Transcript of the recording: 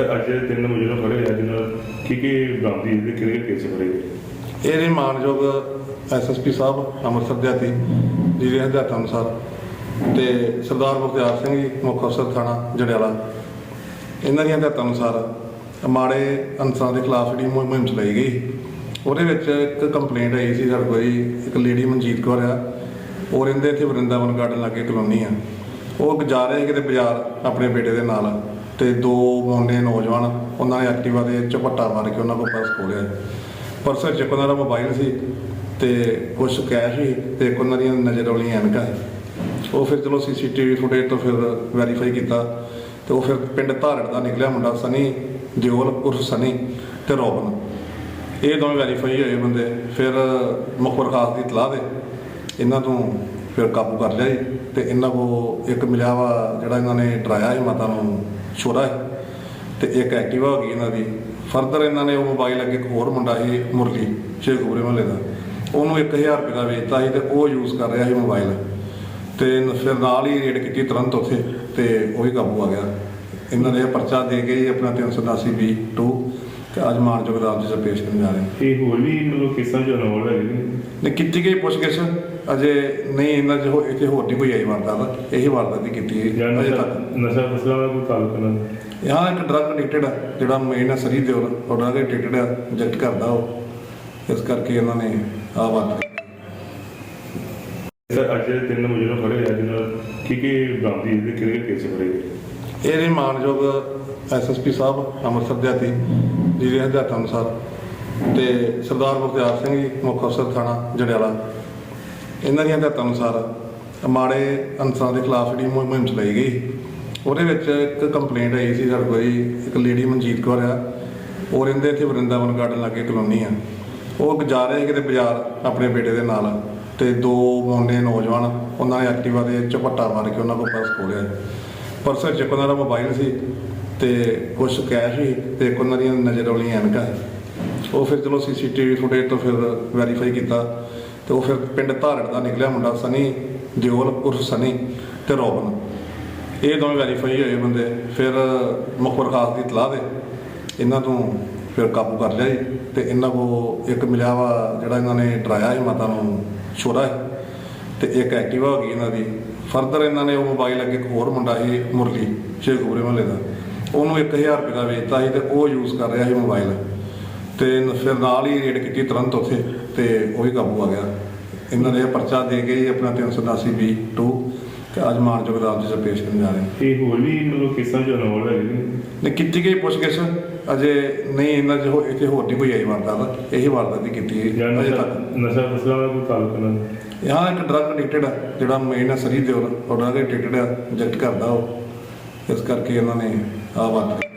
ਅੱਜ ਕੀ ਕੀ ਬਰਾਮਦੀ ਇਹਦੇ ਕਿਹੜੇ ਕੇਸ ਫੜੇ ਇਹਦੇ ਮਾਨਯੋਗ ਐਸਐਸਪੀ ਸਾਹਿਬ ਅੰਮ੍ਰਿਤਸਰ ਦਿਹਾਤੀ ਹੱਥੀ ਜਿਹਦੇ ਹਦਾਇਤਾਂ ਅਨੁਸਾਰ ਤੇ ਸਰਦਾਰ ਬਖਤਿਆਰ ਸਿੰਘ ਜੀ ਮੁੱਖ ਅਫਸਰ ਥਾਣਾ ਜੜਿਆਲਾ ਇਹਨਾਂ ਦੀਆਂ ਹਦਾਇਤਾਂ ਅਨੁਸਾਰ ਮਾੜੇ ਅਨਸਰਾਂ ਦੇ ਖਿਲਾਫ ਜਿਹੜੀ ਮੁਹਿੰਮ ਚਲਾਈ ਗਈ। ਉਹਦੇ ਵਿੱਚ ਇੱਕ ਕੰਪਲੇਂਟ ਆਈ ਸੀ ਸਾਡੇ ਕੋਲ ਜੀ, ਇੱਕ ਲੇਡੀ ਮਨਜੀਤ ਕੌਰ ਆ। ਉਹ ਰਹਿੰਦੇ ਇੱਥੇ ਵਰਿੰਦਾਵਨ ਗਾਰਡਨ ਲਾਗੇ ਕਲੋਨੀ ਆ। ਉਹ ਜਾ ਰਹੇ ਕਿਤੇ ਬਾਜ਼ਾਰ ਆਪਣੇ ਬੇਟੇ ਦੇ ਨਾਲ। ਤੇ ਦੋ ਮੁੰਡੇ ਨੌਜਵਾਨ, ਉਹਨਾਂ ਨੇ ਐਕਟਿਵਾ ਦੇ ਝਪੱਟਾ ਮਾਰ ਕੇ ਉਹਨਾਂ ਕੋਲ ਪਰਸ ਖੋਲਿਆ ਪਰਸ 'ਚ ਇੱਕ ਉਹਨਾਂ ਦਾ ਮੋਬਾਈਲ ਸੀ ਤੇ ਕੁਝ ਕੈਸ਼ ਸੀ ਤੇ ਇੱਕ ਉਹਨਾਂ ਦੀਆਂ ਨਜ਼ਰ ਵਾਲੀਆਂ ਐਨਕਾਂ ਉਹ ਫਿਰ ਚਲੋ ਸੀਸੀਟੀਵੀ ਫੁਟੇਜ ਤੋਂ ਫਿਰ ਵੈਰੀਫਾਈ ਕੀਤਾ ਤੇ ਉਹ ਫਿਰ ਪਿੰਡ ਧਾਰੜ ਦਾ ਨਿਕਲਿਆ ਮੁੰਡਾ ਸਨੀ, ਦਿਓਲ ਉਰਫ ਸਨੀ ਤੇ ਰੋਬਨ। ਇਹ ਦੋਵੇਂ ਵੈਰੀਫਾਈ ਹੋਏ ਬੰਦੇ। ਫਿਰ ਮੁਖਬਰ ਖਾਸ ਦੀ ਇਤਲਾਹ ਦੇ। ਇਹਨਾਂ ਤੋਂ ਫਿਰ ਕਾਬੂ ਕਰ ਲਿਆ ਜੀ। ਤੇ ਇਹਨਾਂ ਕੋ ਇੱਕ ਮਿਲਿਆ ਵਾ ਜਿਹੜਾ ਇਹਨਾਂ ਨੇ ਡਰਾਇਆ ਸੀ, ਮਾਤਾ ਨੂੰ ਛੋਰਾ ਸੀ। ਤੇ ਇੱਕ ਐਕਟਿਵਾ ਹੋ ਗਈ ਇਹਨਾਂ ਦੀ। ਫਰਦਰ ਇਹਨਾਂ ਨੇ ਉਹ ਮੋਬਾਈਲ ਅੱਗੇ ਇੱਕ ਹੋਰ ਮੁੰਡਾ ਸੀ, ਮੁਰਲੀ ਸ਼ੇਖੂਪੁਰੇ ਮਹੱਲੇ ਦਾ। ਉਹਨੂੰ 1000 ਰੁਪਏ ਦਾ ਵੇਚਤਾ ਸੀ ਤੇ ਉਹ ਯੂਜ਼ ਕਰ ਰਿਹਾ ਸੀ ਮੋਬਾਈਲ। ਤੇ ਫਿਰ ਨਾਲ ਹੀ ਰੇਡ ਕੀਤੀ ਤੁਰੰਤ ਉੱਥੇ ਤੇ ਉਹ ਵੀ ਕਾਬੂ ਆ ਗਿਆ। ਇਹਨਾਂ ਨੇ ਇਹ ਪਰਚਾ ਦੇ ਕੇ ਜੀ ਆਪਣਾ 382 ਬੀ 2 ਤੇ ਅੱਜ ਮਾਨਯੋਗ ਅਦਾਲਤ 'ਚ ਪੇਸ਼ ਕਰਨ ਜਾ ਰਹੇ ਨੇ। ਇਹ ਹੋਰ ਵੀ ਮਤਲਬ ਕਿਸਾਂ ਜੋ ਇਨਵੋਲਵ ਹੈਗੇ ਨੇ। ਨੇ ਕੀਤੀ ਗਈ ਪੁੱਛਗਿੱਛ ਅਜੇ ਨਹੀਂ ਇਹਨਾਂ 'ਚ ਹੋ- ਇੱਥੇ ਹੋਰ ਨਹੀਂ ਕੋਈ ਆਈ ਵਾਰਦਾਤ। ਇਹੀ ਵਾਰਦਾਤ ਦੀ ਕੀਤੀ ਜਾਂ ਹੈ ਅਜੇ ਨਸ਼ਾ ਤੱਕ। ਨਸ਼ਾ ਫਸਲਾਂ ਦਾ ਕੋਈ ਤਾਲੁਕ ਨਹੀਂ। ਯਹਾਂ ਇੱਕ ਡਰਗ ਐਡਿਕਟਡ ਆ ਜਿਹੜਾ ਮੇਨ ਆ ਸਰੀ ਦਿਓਲ ਉਹ ਡਰਗ ਐਡਿਕਟਡ ਆ ਇੰਜੈਕਟ ਕਰਦਾ ਉਹ। ਇਸ ਕਰਕੇ ਇਹਨਾਂ ਨੇ ਆਹ ਵਾਰਦਾਤ। ਸਰ ਅੱਜ ਜਿਹੜੇ ਤਿੰਨ ਮੁਜਰਮ ਫੜੇ ਆ ਜਿਹਨਾਂ ਕੀ ਕੀ ਬਰਾਮਦੀ ਇਹਦੇ ਕਿਹੜੇ ਕੇਸ ਫੜੇ ਇਹਦੇ ਮਾਨਯੋਗ ਐਸਐਸਪੀ ਸਾਹਿਬ ਅੰਮ੍ਰਿਤਸਰ ਦੇ ਹੱਥੀ ਜਿਹਦੇ ਹਦਾਇਤਾਂ ਅਨੁਸਾਰ ਤੇ ਸਰਦਾਰ ਬਖਤਿਆਰ ਸਿੰਘ ਜੀ ਮੁੱਖ ਅਫਸਰ ਥਾਣਾ ਜੜਿਆਲਾ ਇਹਨਾਂ ਦੀਆਂ ਹਦਾਇਤਾਂ ਅਨੁਸਾਰ ਮਾੜੇ ਅਨਸਰਾਂ ਦੇ ਖਿਲਾਫ ਜਿਹੜੀ ਮੁਹਿੰਮ ਚਲਾਈ ਗਈ। ਉਹਦੇ ਵਿੱਚ ਇੱਕ ਕੰਪਲੇਂਟ ਆਈ ਸੀ ਸਾਡੇ ਕੋਲ ਜੀ, ਇੱਕ ਲੇਡੀ ਮਨਜੀਤ ਕੌਰ ਆ। ਉਹ ਰਹਿੰਦੇ ਇੱਥੇ ਵਰਿੰਦਾਵਨ ਗਾਰਡਨ ਲਾਗੇ ਕਲੋਨੀ ਆ। ਉਹ ਜਾ ਰਹੇ ਸੀ ਕਿਤੇ ਬਾਜ਼ਾਰ ਆਪਣੇ ਬੇਟੇ ਦੇ ਨਾਲ। ਤੇ ਦੋ ਮੁੰਡੇ ਨੌਜਵਾਨ ਉਹਨਾਂ ਨੇ ਐਕਟਿਵਾ ਦੇ ਝਪੱਟਾ ਮਾਰ ਕੇ ਉਹਨਾਂ ਕੋਲ ਪਰਸ ਖੋਲਿਆ ਪਰਸ ਵਿੱਚ ਇੱਕ ਉਹਨਾਂ ਦਾ ਮੋਬਾਈਲ ਸੀ ਤੇ ਕੁਝ ਕੈਸ਼ ਸੀ ਤੇ ਇੱਕ ਉਹਨਾਂ ਦੀਆਂ ਨਜ਼ਰ ਵਾਲੀਆਂ ਐਨਕਾਂ ਸੀ। ਉਹ ਫਿਰ ਚਲੋ ਸੀਸੀਟੀਵੀ ਫੁਟੇਜ ਤੋਂ ਫਿਰ ਵੈਰੀਫਾਈ ਕੀਤਾ ਤੇ ਉਹ ਫਿਰ ਪਿੰਡ ਧਾਰੜ ਦਾ ਨਿਕਲਿਆ ਮੁੰਡਾ ਸਨੀ, ਦਿਓਲ, ਉਰਫ ਸਨੀ ਤੇ ਰੋਬਨ। ਇਹ ਦੋਵੇਂ ਵੈਰੀਫਾਈ ਹੋਏ ਬੰਦੇ। ਫਿਰ ਮੁਖਬਰ ਖਾਸ ਦੀ ਇਤਲਾਹ ਦੇ। ਇਹਨਾਂ ਤੋਂ ਫਿਰ ਕਾਬੂ ਕਰ ਲਿਆ ਜੀ ਤੇ ਇਹਨਾਂ ਕੋ ਇੱਕ ਮਿਲਿਆ ਵਾ ਜਿਹੜਾ ਇਹਨਾਂ ਨੇ ਡਰਾਇਆ ਸੀ, ਮਾਤਾ ਨੂੰ ਛੋਰਾ ਸੀ। ਤੇ ਇੱਕ ਐਕਟਿਵਾ ਹੋ ਗਈ ਇਹਨਾਂ ਦੀ। ਫਰਦਰ ਇਹਨਾਂ ਨੇ ਉਹ ਮੋਬਾਈਲ ਅੱਗੇ ਇੱਕ ਹੋਰ ਮੁੰਡਾ ਸੀ ਮੁਰਲੀ ਸ਼ੇਖੂਪੁਰੇ ਮਹੱਲੇ ਦਾ। ਉਹਨੂੰ 1000 ਰੁਪਏ ਦਾ ਵੇਚਤਾ ਸੀ ਤੇ ਉਹ ਯੂਜ਼ ਕਰ ਰਿਹਾ ਸੀ ਮੋਬਾਈਲ ਤੇ ਫਿਰ ਨਾਲ ਹੀ ਰੇਡ ਕੀਤੀ ਤੁਰੰਤ ਉੱਥੇ ਤੇ ਉਹ ਵੀ ਕਾਬੂ ਆ ਗਿਆ। ਇਹਨਾਂ ਨੇ ਪਰਚਾ ਦੇ ਕੇ ਜੀ ਆਪਣਾ 382 ਬੀ 2 ਤੇ ਅੱਜ ਮਾਨਯੋਗ ਅਦਾਲਤ 'ਚ ਪੇਸ਼ ਕਰਨ ਜਾ ਰਹੇ ਇਹ ਹੋਰ ਵੀ ਮਤਲਬ ਕਿਸਾਂ ਜੋ ਹੈਗੇ ਨੇ? ਕੀਤੀ ਗਈ ਪੁੱਛਗਿੱਛ। ਅਜੇ ਨਹੀਂ ਇਹਨਾਂ 'ਚ ਹੋ- ਇੱਥੇ ਹੋਰ ਨਹੀਂ ਕੋਈ ਆਈ ਵਾਰਦਾਤ। ਇਹੀ ਵਾਰਦਾਤ ਦੀ ਕੀਤੀ ਹੈ ਅਜੇ ਨਸ਼ਾ ਤੱਕ। ਨਸ਼ਾ ਫਸਲਾਂ ਦਾ ਕੋਈ ਤਾਲੁਕ ਨਹੀਂ ਯਹਾਂ ਇੱਕ ਡਰਗ ਐਡਿਕਟਡ ਆ, ਜਿਹੜਾ ਮੇਨ ਆ ਸਰੀ ਦਿਓਰ ਉਹ ਡਰਗ ਐਡਿਕਟਡ ਆ ਇੰਜੈਕਟ ਕਰਦਾ ਉਹ। ਇਸ ਕਰਕੇ ਇਹਨਾਂ ਨੇ ਆਹ ਵਾਰਦਾਤ